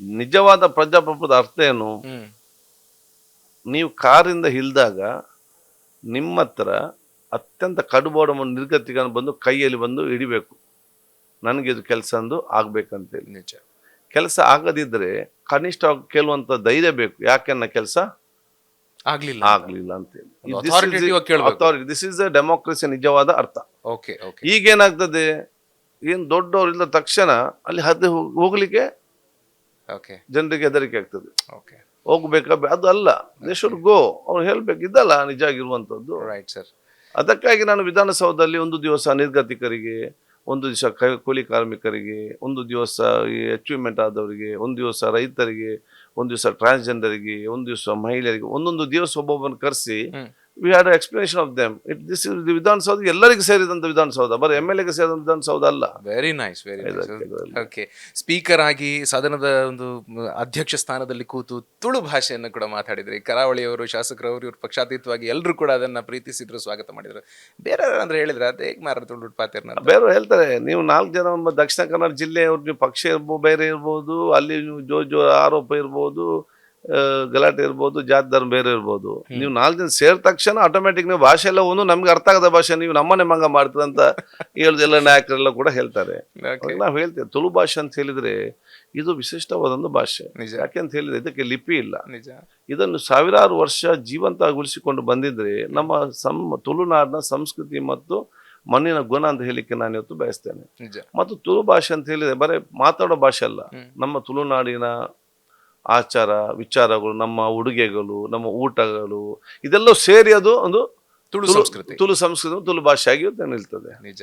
ನಿಜವಾದ ಪ್ರಜಾಪ್ರಭುತ್ವದ ಅರ್ಥ ಏನು? ನೀವು ಕಾರಿಂದ ಇಲ್ದಾಗ ನಿಮ್ಮ ಹತ್ರ ಅತ್ಯಂತ ಕಡುಬೋಡ ನಿರ್ಗತಿಗಳನ್ನು ಬಂದು ಕೈಯಲ್ಲಿ ಬಂದು ಹಿಡಿಬೇಕು. ನನಗೆ ಇದು ಕೆಲಸ ಅಂದು ಆಗ್ಬೇಕಂತೇಳಿ. ನಿಜ. ಕೆಲಸ ಆಗದಿದ್ರೆ ಕನಿಷ್ಠ ಕೇಳುವಂತ ಧೈರ್ಯ ಬೇಕು. ಯಾಕೆ ನನ್ನ ಕೆಲಸ? ಆಗ್ಲಿಲ್ಲ ಆಗ್ಲಿಲ್ಲ ಅಂತೇಳಿ. ದಿಸ್ ಇಸ್ ದ ಡೆಮೋಕ್ರಸಿ ನಿಜವಾದ ಅರ್ಥ. ಓಕೆ ಓಕೆ ಈಗೇನಾಗ್ತದೆ? ಏನ್ ದೊಡ್ಡವರಿಲ್ಲ ತಕ್ಷಣ ಅಲ್ಲಿ ಹದ್ದು ಹೋಗ್- ಹೋಗ್ಲಿಕ್ಕೆ ಜನರಿಗೆ ಹೆದರಿಕೆ ಆಗ್ತದೆ. ಓಕೆ ಹೋಗ್ಬೇಕಾ ಅದು ಅಲ್ಲ. ದೇ ಶುಡ್ ಗೋ ಅವ್ರು ಹೇಳ್ಬೇಕು ಇದಲ್ಲ ನಿಜ ಆಗಿರುವಂತದ್ದು ರೈಟ್ ಸರ್ ಅದಕ್ಕಾಗಿ ನಾನು ವಿಧಾನಸೌಧದಲ್ಲಿ ಒಂದು ದಿವಸ ನಿರ್ಗತಿಕರಿಗೆ ಒಂದು ದಿವಸ ಕೂಲಿ ಕಾರ್ಮಿಕರಿಗೆ ಒಂದು ದಿವಸ ಈ ಅಚೀವ್ಮೆಂಟ್ ಆದವರಿಗೆ ಒಂದು ದಿವಸ ರೈತರಿಗೆ ಒಂದು ದಿವಸ ಟ್ರಾನ್ಸ್ಜೆಂಡರಿಗೆ ಒಂದು ದಿವಸ ಮಹಿಳೆಯರಿಗೆ ಒಂದೊಂದು ದಿವಸ ಒಬ್ಬೊಬ್ಬನ ಕರೆಸಿ. We had explanation of them it this is Vidhana Soudha ಎಲ್ಲರಿಗೂ ಸೇರಿದಂಥ ವಿಧಾನಸೌಧ ಬರೀ ಎಂ ಎಲ್ ಎಗೆ ಸೇರಿದಂಥ ವಿಧಾನಸೌಧ ಅಲ್ಲ very nice very okay speaker ಆಗಿ ಸದನದ ಒಂದು ಅಧ್ಯಕ್ಷ ಸ್ಥಾನದಲ್ಲಿ ಕೂತು ತುಳು ಭಾಷೆಯನ್ನು ಕೂಡ ಮಾತಾಡಿದ್ರಿ. ಕರಾವಳಿಯವರು ಶಾಸಕರವರು ಇವರು ಪಕ್ಷಾತೀತವಾಗಿ ಎಲ್ಲರೂ ಕೂಡ ಅದನ್ನು ಪ್ರೀತಿಸಿದ್ರು ಸ್ವಾಗತ ಮಾಡಿದ್ರು. ಬೇರೆ ಅಂದ್ರೆ ಹೇಳಿದ್ರೆ ಅದೇ ಹೇಗೆ ಮಾರ ತುಳು ಪಾತಿರ್ನ ಬೇರೆ ಹೇಳ್ತಾರೆ ನೀವು ನಾಲ್ಕು ಜನ ದಕ್ಷಿಣ ಕನ್ನಡ ಜಿಲ್ಲೆಯವ್ರಿಗೆ ಪಕ್ಷ ಇರ್ಬೋದು ಬೇರೆ ಇರ್ಬೋದು ಅಲ್ಲಿ ನೀವು ಜೋ ಜೋ ಆರೋಪ ಇರ್ಬೋದು ಗಲಾಟೆ ಇರ್ಬೋದು ಜಾತಿ ಧರ್ಮ ಬೇರೆ ಇರ್ಬೋದು. ನೀವು ನಾಲ್ಕು ಜನ ಸೇರ್ ತಕ್ಷಣ ಆಟೋಮೆಟಿಕ್ ನೀವು ಭಾಷೆ ಎಲ್ಲ ಒಂದು ನಮ್ಗೆ ಅರ್ಥ ಆಗದ ಭಾಷೆ ನೀವು ನಮ್ಮನೆ ಮಂಗ ಮಾಡ್ತೀರ ಅಂತ ಹೇಳ್ದೆಲ್ಲ ನಾಯಕರೆಲ್ಲ ಕೂಡ ಹೇಳ್ತಾರೆ. ನಾವು ಹೇಳ್ತೇವೆ ತುಳು ಭಾಷೆ ಅಂತ ಹೇಳಿದ್ರೆ ಇದು ವಿಶಿಷ್ಟವಾದೊಂದು ಭಾಷೆ. ನಿಜ. ಯಾಕೆ ಅಂತ ಹೇಳಿದ್ರೆ ಇದಕ್ಕೆ ಲಿಪಿ ಇಲ್ಲ. ನಿಜ. ಇದನ್ನು ಸಾವಿರಾರು ವರ್ಷ ಜೀವಂತ ಉಳಿಸಿಕೊಂಡು ಬಂದಿದ್ರೆ ನಮ್ಮ ಸಂ ತುಳುನಾಡಿನ ಸಂಸ್ಕೃತಿ ಮತ್ತು ಮಣ್ಣಿನ ಗುಣ ಅಂತ ಹೇಳಿಕ್ಕೆ ನಾನು ಇವತ್ತು ಬಯಸ್ತೇನೆ. ಮತ್ತು ತುಳು ಭಾಷೆ ಅಂತ ಹೇಳಿದ್ರೆ ಬರೀ ಮಾತಾಡೋ ಭಾಷೆ ಅಲ್ಲ. ನಮ್ಮ ತುಳುನಾಡಿನ ಆಚಾರ ವಿಚಾರಗಳು ನಮ್ಮ ಉಡುಗೆಗಳು ನಮ್ಮ ಊಟಗಳು ಇದೆಲ್ಲ ಸೇರಿ ಅದು ಒಂದು ತುಳು ಸಂಸ್ಕೃತಿ. ತುಳು ಸಂಸ್ಕೃತಿ ತುಳು ಭಾಷೆ ಆಗಿ ನಿಲ್ತದೆ. ನಿಜ.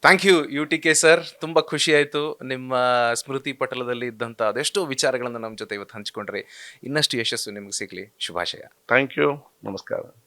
Thank you U T K sir ತುಂಬಾ ಖುಷಿ ಆಯ್ತು ನಿಮ್ಮ ಸ್ಮೃತಿ ಪಟಲದಲ್ಲಿ ಇದ್ದಂಥ ಅದೆಷ್ಟೋ ವಿಚಾರಗಳನ್ನು ನಮ್ಮ ಜೊತೆ ಇವತ್ತು ಹಂಚಿಕೊಂಡ್ರಿ. ಇನ್ನಷ್ಟು ಯಶಸ್ಸು ನಿಮಗೆ ಸಿಗ್ಲಿ. ಶುಭಾಶಯ. ಥ್ಯಾಂಕ್ ಯು ನಮಸ್ಕಾರ.